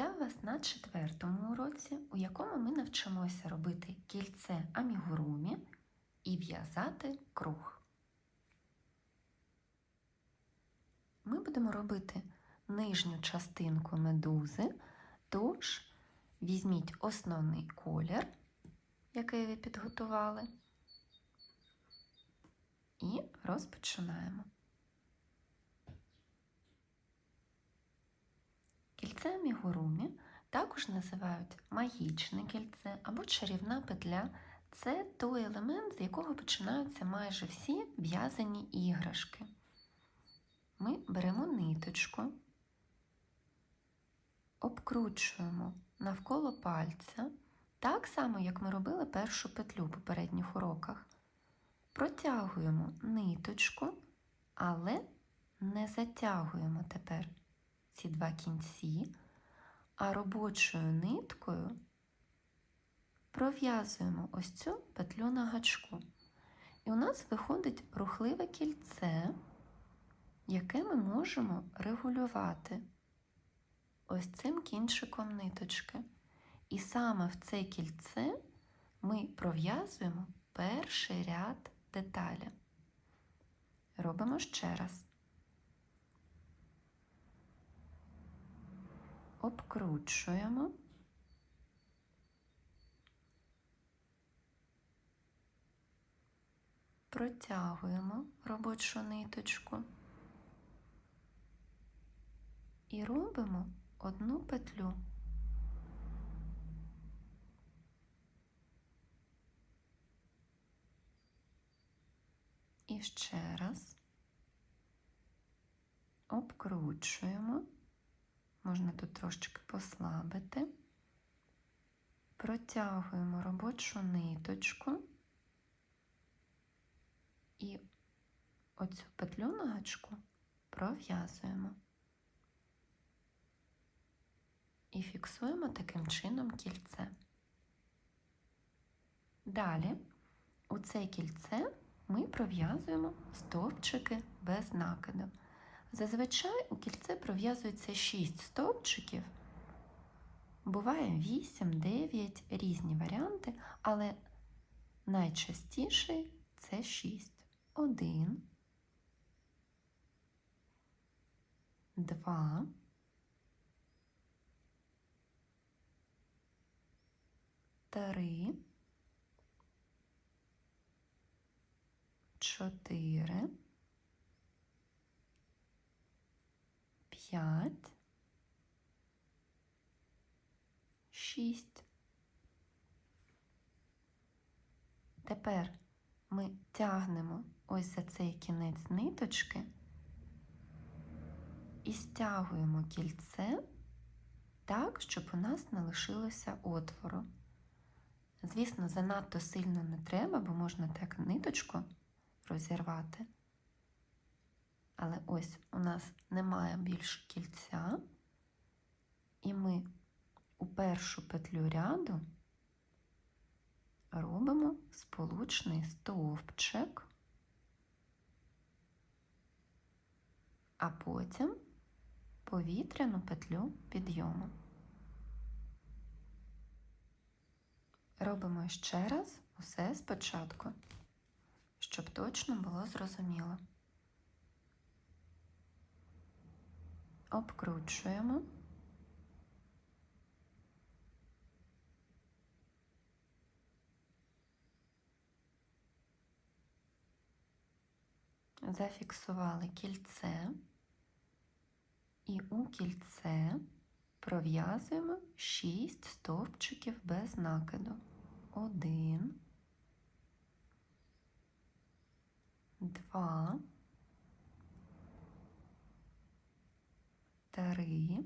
Вітаю вас на четвертому уроці, у якому ми навчимося робити кільце амігурумі і в'язати круг. Ми будемо робити нижню частинку медузи, тож візьміть основний колір, який ви підготували, і розпочинаємо. Кільце амігурумі також називають магічне кільце або чарівна петля. Це той елемент, з якого починаються майже всі в'язані іграшки. Ми беремо ниточку, обкручуємо навколо пальця, так само, як ми робили першу петлю в попередніх уроках. Протягуємо ниточку, але не затягуємо тепер ці два кінці, а робочою ниткою пров'язуємо ось цю петлю на гачку. І у нас виходить рухливе кільце, яке ми можемо регулювати ось цим кінчиком ниточки. І саме в це кільце ми пров'язуємо перший ряд деталі. Робимо ще раз. Обкручуємо. Протягуємо робочу ниточку і робимо одну петлю. І ще раз обкручуємо можна тут трошечки послабити, протягуємо робочу ниточку і оцю петлю на гачку пров'язуємо і фіксуємо таким чином кільце. Далі у це кільце ми пров'язуємо стовпчики без накиду. Зазвичай у кільце пров'язується 6 стовпчиків, буває 8, 9, різні варіанти, але найчастіший це 6. 1, 2, 3, 4, п'ять, шість. Тепер ми тягнемо ось за цей кінець ниточки і стягуємо кільце так, щоб у нас не лишилося отвору. Звісно, занадто сильно не треба, бо можна так ниточку розірвати. Але ось у нас немає більше кільця, і ми у першу петлю ряду робимо сполучний стовпчик, а потім повітряну петлю підйому. Робимо ще раз усе спочатку, щоб точно було зрозуміло. Обкручуємо. Зафіксували кільце і у кільце пров'язуємо 6 стовпчиків без накиду. Один, два. Три,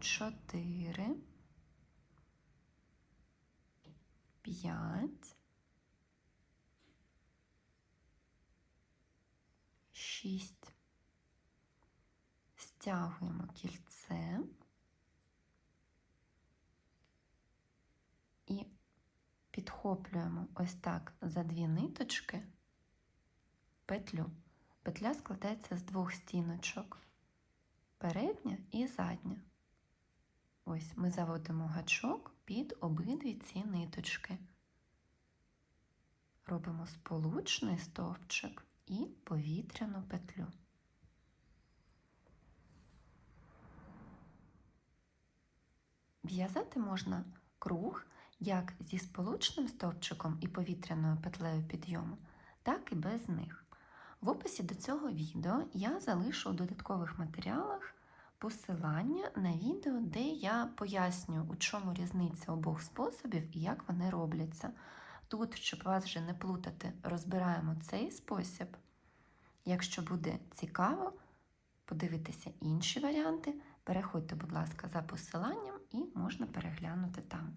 чотири, п'ять, шість. Стягуємо кільце і підхоплюємо ось так за дві ниточки петлю. Петля складається з двох стіночок. передня і задня. Ось ми заводимо гачок під обидві ці ниточки. Робимо сполучний стовпчик і повітряну петлю. В'язати можна круг як зі сполучним стовпчиком і повітряною петлею підйому, так і без них. В описі до цього відео я залишу у додаткових матеріалах посилання на відео, де я поясню, у чому різниця обох способів і як вони робляться. Тут, щоб вас вже не плутати, розбираємо цей спосіб. Якщо буде цікаво подивитися інші варіанти, переходьте, будь ласка, за посиланням і можна переглянути там.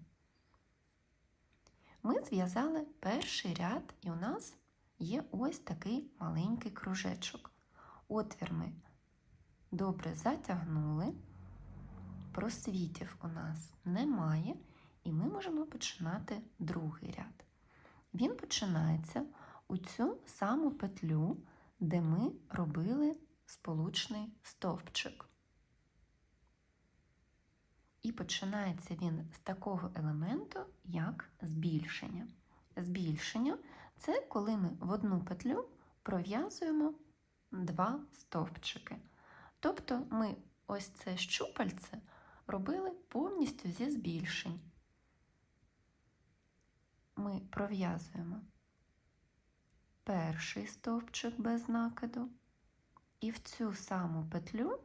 Ми зв'язали перший ряд, і у нас є ось такий маленький кружечок. Отвір ми добре затягнули, просвітів у нас немає, і ми можемо починати другий ряд. Він починається у цю саму петлю, де ми робили сполучний стовпчик. І починається він з такого елементу, як збільшення. Збільшення це коли ми в одну петлю пров'язуємо два стовпчики. Тобто ми ось це щупальце робили повністю зі збільшень. Ми пров'язуємо перший стовпчик без накиду, і в цю саму петлю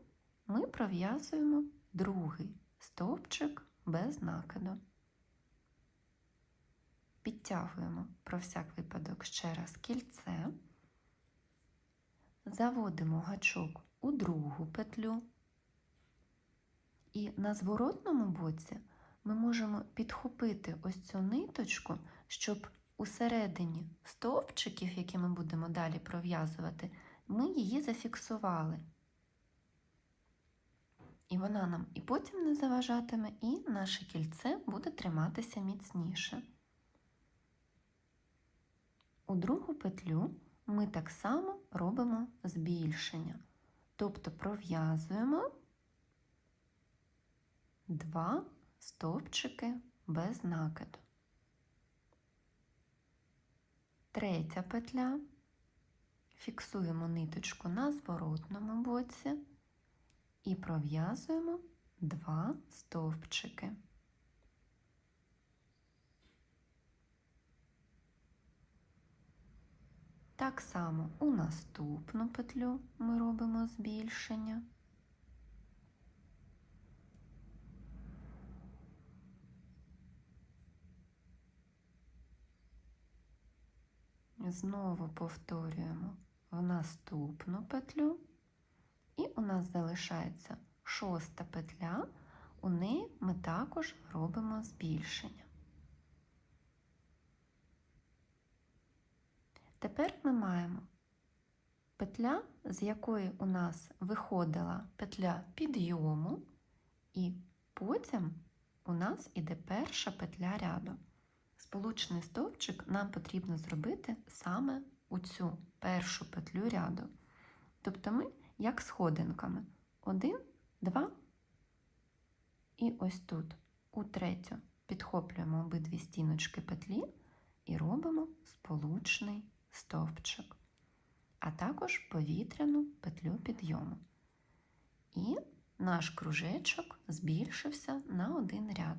ми пров'язуємо другий стовпчик без накиду. Підтягуємо про всяк випадок ще раз кільце, заводимо гачок у другу петлю, і на зворотному боці ми можемо підхопити ось цю ниточку, щоб усередині стовпчиків, які ми будемо далі пров'язувати, ми її зафіксували. І вона нам і потім не заважатиме, і наше кільце буде триматися міцніше. У другу петлю ми так само робимо збільшення, тобто пров'язуємо два стовпчики без накиду. Третя петля, фіксуємо ниточку на зворотному боці і пров'язуємо два стовпчики. Так само у наступну петлю ми робимо збільшення. Знову повторюємо в наступну петлю, і у нас залишається шоста петля, у неї ми також робимо збільшення. Тепер ми маємо петля, з якої у нас виходила петля підйому, і потім у нас іде перша петля ряду. Сполучний стовпчик нам потрібно зробити саме у цю першу петлю ряду. Тобто ми, як сходинками, один, два, і ось тут, у третю, підхоплюємо обидві стіночки петлі і робимо сполучний стовпчик, а також повітряну петлю підйому. І наш кружечок збільшився на один ряд.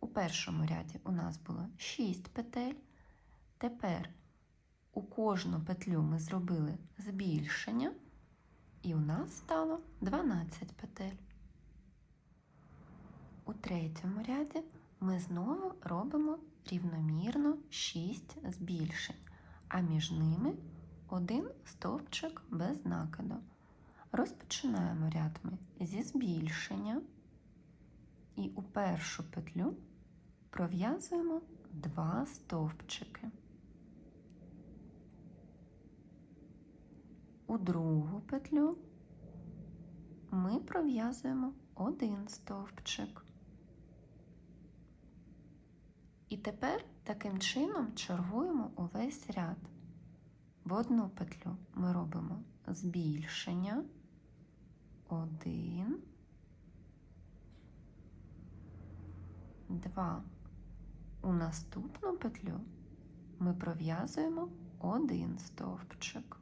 У першому ряді у нас було 6 петель. Тепер у кожну петлю ми зробили збільшення, і у нас стало 12 петель. У третьому ряді ми знову робимо рівномірно 6 збільшень, а між ними один стовпчик без накиду. Розпочинаємо ряд ми зі збільшення і у першу петлю пров'язуємо два стовпчики. У другу петлю ми пров'язуємо один стовпчик. І тепер таким чином чергуємо увесь ряд. В одну петлю ми робимо збільшення, один, два. У наступну петлю ми пров'язуємо один стовпчик.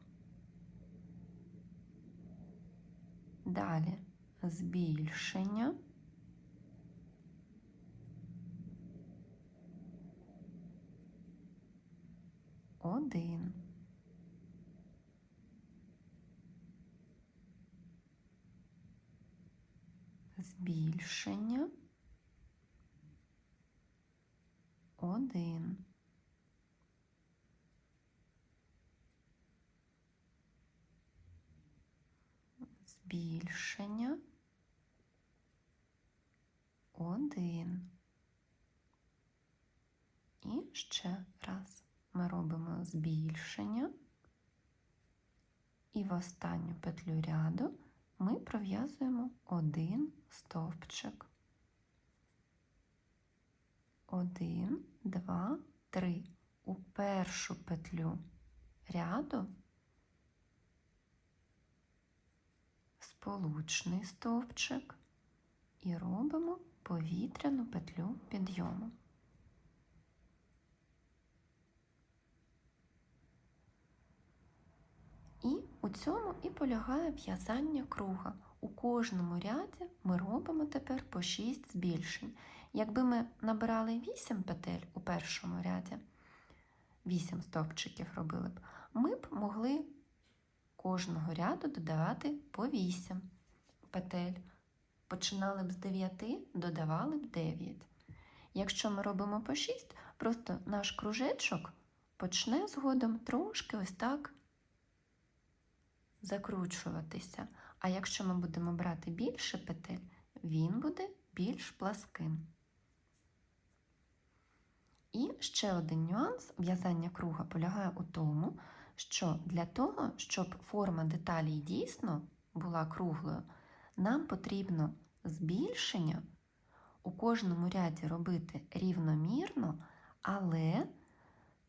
Далі збільшення. Один. Збільшення. Один. Збільшення. Один. І ще раз ми робимо збільшення. І в останню петлю ряду ми пров'язуємо один стовпчик. Один, два, три. У першу петлю ряду сполучний стовпчик і робимо повітряну петлю підйому. І у цьому і полягає в'язання круга. У кожному ряді ми робимо тепер по 6 збільшень. Якби ми набирали 8 петель у першому ряді, 8 стовпчиків робили б, ми б могли кожного ряду додавати по 8 петель. Починали б з 9, додавали б 9. Якщо ми робимо по 6, просто наш кружечок почне згодом трошки ось так закручуватися. А якщо ми будемо брати більше петель, він буде більш пласким. І ще один нюанс в'язання круга полягає у тому, що для того, щоб форма деталей дійсно була круглою, нам потрібно збільшення у кожному ряді робити рівномірно, але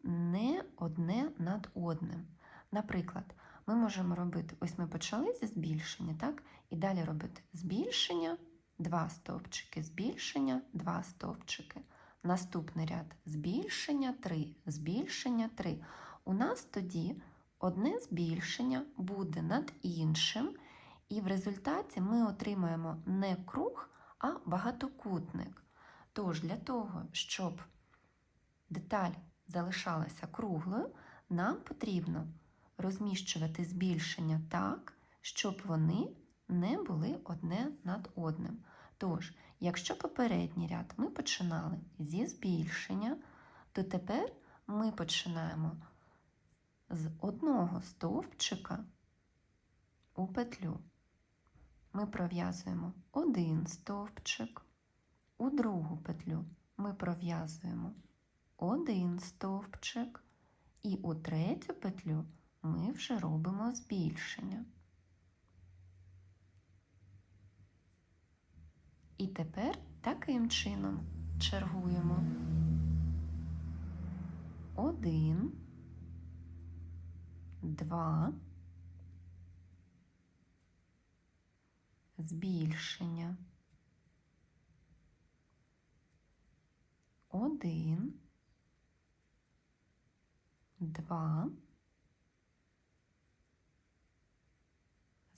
не одне над одним. Наприклад, ми можемо робити, ось ми почали зі збільшення, так? І далі робити збільшення, два стовпчики, збільшення, два стовпчики. Наступний ряд збільшення 3, збільшення 3. У нас тоді одне збільшення буде над іншим, і в результаті ми отримаємо не круг, а багатокутник. Тож для того, щоб деталь залишалася круглою, нам потрібно розміщувати збільшення так, щоб вони не були одне над одним. Тож, якщо попередній ряд ми починали зі збільшення, то тепер ми починаємо з одного стовпчика у петлю. Ми пров'язуємо один стовпчик, у другу петлю ми пров'язуємо один стовпчик, і у третю петлю ми вже робимо збільшення. І тепер таким чином чергуємо один, два, збільшення, один, два,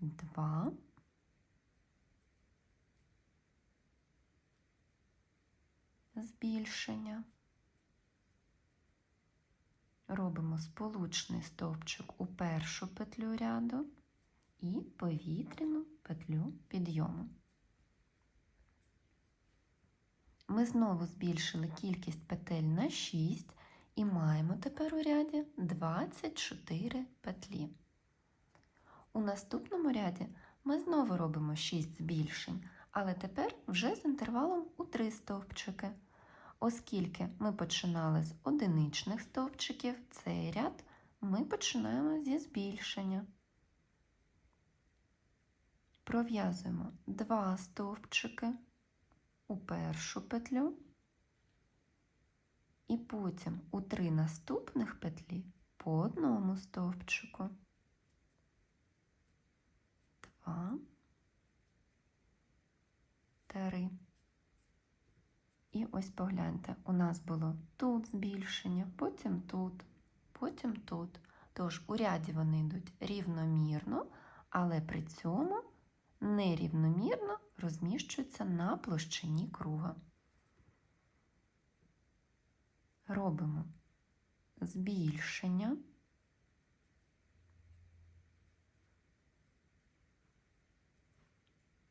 два. Збільшення. Робимо сполучний стовпчик у першу петлю ряду і повітряну петлю підйому. Ми знову збільшили кількість петель на 6 і маємо тепер у ряді 24 петлі. У наступному ряді ми знову робимо 6 збільшень, але тепер вже з інтервалом у 3 стовпчики. Оскільки ми починали з одиничних стовпчиків, цей ряд ми починаємо зі збільшення. Пров'язуємо 2 стовпчики у першу петлю і потім у три наступних петлі по одному стовпчику. Два, три. І ось погляньте, у нас було тут збільшення, потім тут, потім тут. Тож у ряді вони йдуть рівномірно, але при цьому нерівномірно розміщуються на площині круга. Робимо збільшення.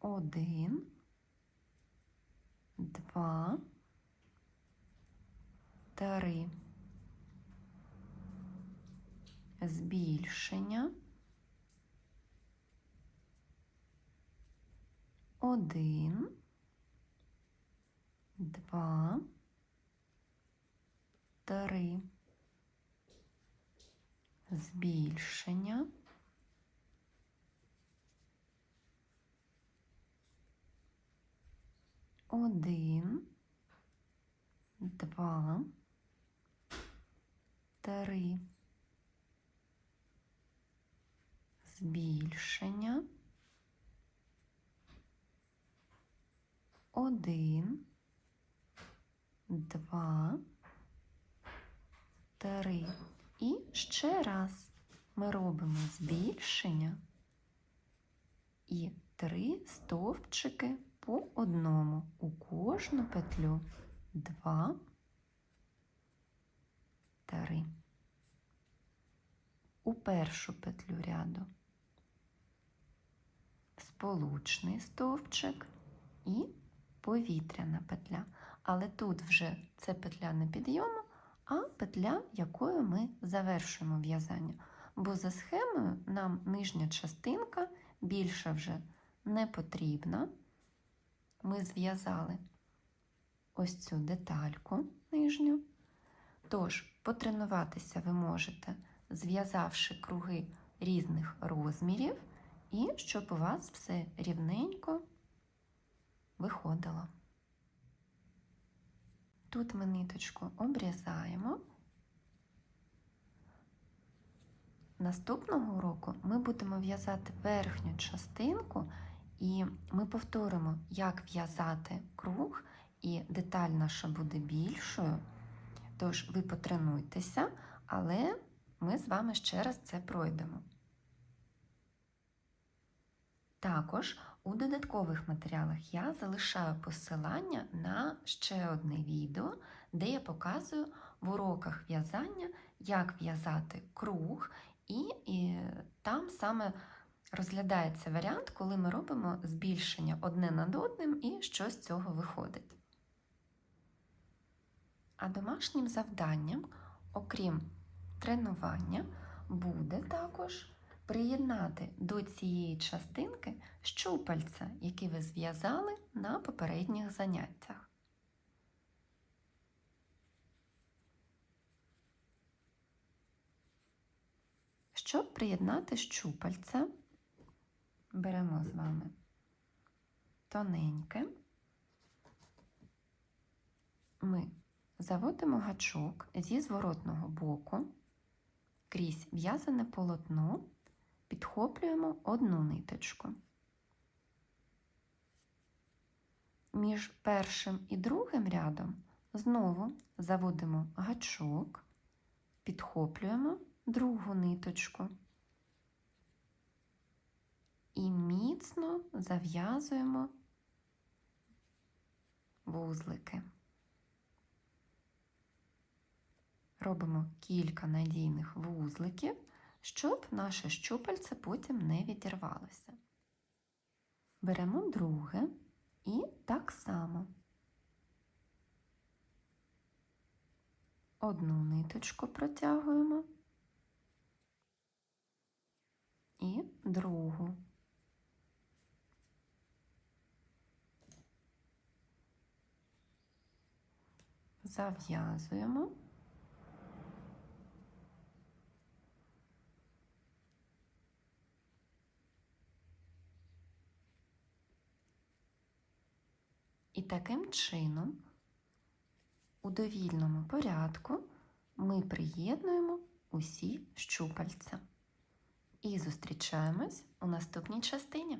Один, два, три. Збільшення. Один, два, три. Збільшення. Один, два, три. Збільшення. Один, два, три. І ще раз ми робимо збільшення і три стовпчики по одному. У кожну петлю два, три. У першу петлю ряду сполучний стовпчик і повітряна петля. Але тут вже це петля не підйому, а петля, якою ми завершуємо в'язання. Бо за схемою нам нижня частинка більша вже не потрібна. Ми зв'язали ось цю детальку нижню. Тож, потренуватися ви можете, зв'язавши круги різних розмірів, і щоб у вас все рівненько виходило. Тут ми ниточку обрізаємо. Наступного уроку ми будемо в'язати верхню частинку, і ми повторимо, як в'язати круг, і деталь наша буде більшою. Тож ви потренуйтеся, але ми з вами ще раз це пройдемо. Також у додаткових матеріалах я залишаю посилання на ще одне відео, де я показую в уроках в'язання, як в'язати круг, і, і там саме розглядається варіант, коли ми робимо збільшення одне над одним і що з цього виходить. А домашнім завданням, окрім тренування, буде також приєднати до цієї частинки щупальця, які ви зв'язали на попередніх заняттях. Щоб приєднати щупальця, беремо з вами тоненьке, ми заводимо гачок зі зворотного боку. Крізь в'язане полотно підхоплюємо одну ниточку. Між першим і другим рядом знову заводимо гачок, підхоплюємо другу ниточку і міцно зав'язуємо вузлики. Робимо кілька надійних вузликів щоб наше щупальце потім не відірвалося. Беремо друге і так само одну ниточку протягуємо, і другу. Зав'язуємо. І таким чином у довільному порядку ми приєднуємо усі щупальця. І зустрічаємось у наступній частині.